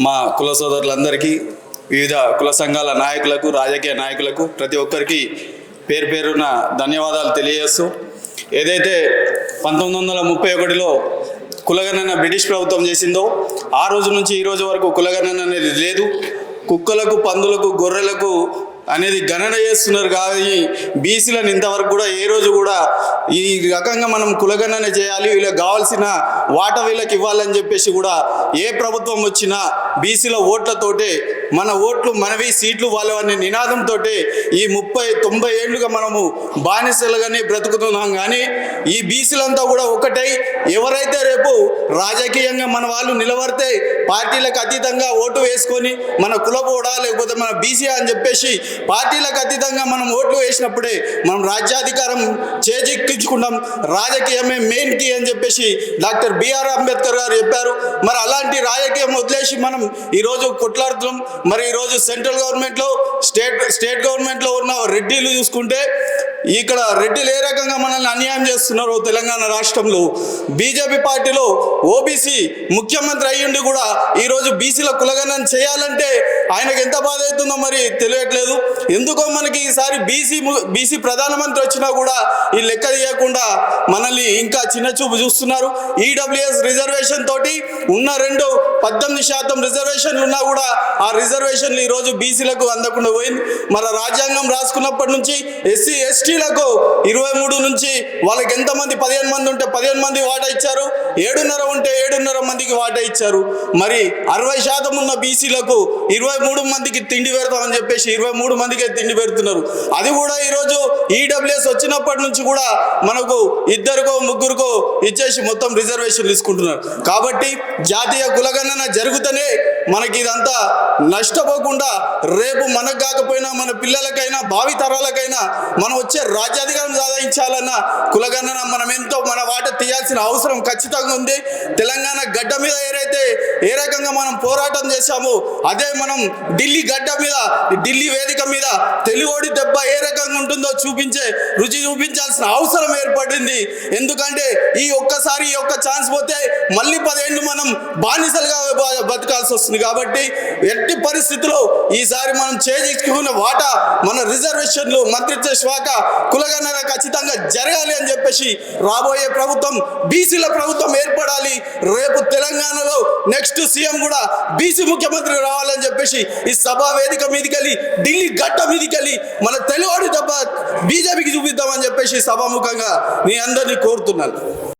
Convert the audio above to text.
మా కుల సోదరులందరికీ వివిధ కుల సంఘాల నాయకులకు రాజకీయ నాయకులకు ప్రతి ఒక్కరికి పేరు పేరున ధన్యవాదాలు తెలియజేస్తూ ఏదైతే పంతొమ్మిది వందల ముప్పై ఒకటిలో కులగణన బ్రిటిష్ ప్రభుత్వం చేసిందో ఆ రోజు నుంచి ఈ రోజు వరకు కులగణన అనేది లేదు. కుక్కలకు పందులకు గొర్రెలకు అనేది గణన చేస్తున్నారు కానీ బీసీలను ఇంతవరకు కూడా ఏ రోజు కూడా ఈ రకంగా మనం కులగణన చేయాలి వీళ్ళకి కావాల్సిన వాట వీళ్ళకి ఇవ్వాలని చెప్పేసి కూడా ఏ ప్రభుత్వం వచ్చినా బీసీల ఓట్లతోటే మన ఓట్లు మనవి సీట్లు వాళ్ళవనే నినాదంతో ఈ ముప్పై తొంభై ఏళ్ళుగా మనము బానిసలుగానే బ్రతుకుతున్నాం. కానీ ఈ బీసీలంతా కూడా ఒకటై ఎవరైతే రేపు రాజకీయంగా మన వాళ్ళు నిలబడితే పార్టీలకు అతీతంగా ఓటు వేసుకొని మన కులపోడా లేకపోతే మన బీసీ అని చెప్పేసి పార్టీలకు అతీతంగా మనం ఓట్లు వేసినప్పుడే మనం రాజ్యాధికారం చేజిక్కించుకుంటాం. రాజకీయమే మెయిన్ కీ అని చెప్పేసి డాక్టర్ బిఆర్ అంబేద్కర్ గారు చెప్పారు. మరి అలా అలాంటి రాజకీయం వదిలేసి మనం ఈరోజు కొట్లాడుతున్నాం. మరి ఈరోజు సెంట్రల్ గవర్నమెంట్లో స్టేట్ స్టేట్ గవర్నమెంట్లో ఉన్న రెడ్డిలు చూసుకుంటే ఇక్కడ రెడ్డిలు ఏ రకంగా మనల్ని అన్యాయం చేస్తున్నారో తెలంగాణ రాష్ట్రంలో బీజేపీ పార్టీలో ఓబీసీ ముఖ్యమంత్రి అయ్యుండి కూడా ఈరోజు బీసీల కులగణన చేయాలంటే ఆయనకు ఎంత బాధ అవుతుందో మరి తెలియట్లేదు. ఎందుకో మనకి ఈసారి బీసీ బీసీ ప్రధానమంత్రి వచ్చినా కూడా ఈ లెక్క తీయకుండా మనల్ని ఇంకా చిన్న చూపు చూస్తున్నారు. ఈడబ్ల్యూఎస్ రిజర్వేషన్ తోటి ఉన్న రెండు పద్దెనిమిది శాతం రిజర్వేషన్లు ఉన్నా కూడా ఆ రిజర్వేషన్లు ఈరోజు బీసీలకు అందకుండా పోయింది. మన రాజ్యాంగం రాసుకున్నప్పటి నుంచి ఎస్సీ ఎస్టీలకు ఇరవై మూడు నుంచి వాళ్ళకి ఎంతమంది పదిహేను మంది ఉంటే పదిహేను మంది వాటా ఇచ్చారు? ఏడున్నర ఉంటే ఏడున్నర మందికి వాటా ఇచ్చారు. మరి అరవై శాతం ఉన్న బీసీలకు ఇరవై మూడు మందికి తిండి పెడతామని చెప్పేసి ఇరవై మూడు మందికే తిండి పెడుతున్నారు. అది కూడా ఈరోజు ఈడబ్ల్యూఎస్ వచ్చినప్పటి నుంచి కూడా మనకు ఇద్దరికో ముగ్గురికో ఇచ్చేసి మొత్తం రిజర్వేషన్ తీసుకుంటున్నారు. కాబట్టి జాతీయ కులగణన జరుగుతూనే మనకి ఇదంతా నష్టపోకుండా రేపు మనకు కాకపోయినా మన పిల్లలకైనా భావి తరాలకైనా మనం వచ్చే రాజ్యాధికారం సాధించాలన్న కులగణన మనం ఎంతో మన వాట తీయాల్సిన అవసరం ఖచ్చితంగా ఉంది. తెలంగాణ గడ్డ మీద ఏదైతే ఏ రకంగా మనం పోరాటం చేశామో అదే మనం ఢిల్లీ గడ్డ మీద ఢిల్లీ వేదిక మీద తెలుగోడి దెబ్బ ఏ రకంగా ఉంటుందో చూపించే రుచి చూపించాల్సిన అవసరం ఏర్పడింది. ఎందుకంటే ఈ ఒక్కసారి ఈ ఒక్క ఛాన్స్ పోతే మళ్ళీ పదేళ్ళు మనం బానిసలుగా బతకాల్సి వస్తుంది. కాబట్టి ఎట్టి పరిస్థితుల్లో ఈసారి మనం చేజిక్కున్న వాటా మన రిజర్వేషన్లు మంత్రిత్వ శాఖ కులగణన ఖచ్చితంగా జరగాలి అని చెప్పేసి రాబోయే ప్రభుత్వం బీసీల ప్రభుత్వం ఏర్పడాలి. రేపు తెలంగాణలో నెక్స్ట్ సీఎం కూడా బీసీ ముఖ్యమంత్రి రావాలని చెప్పేసి ఈ సభా వేదిక మీదకి వెళ్ళి ఢిల్లీ గట్ట మీదకి వెళ్ళి మన తెలుగువాడి తప్ప బీజేపీకి చూపిద్దామని చెప్పేసి సభాముఖంగా మీ అందరినీ కోరుతున్నాను.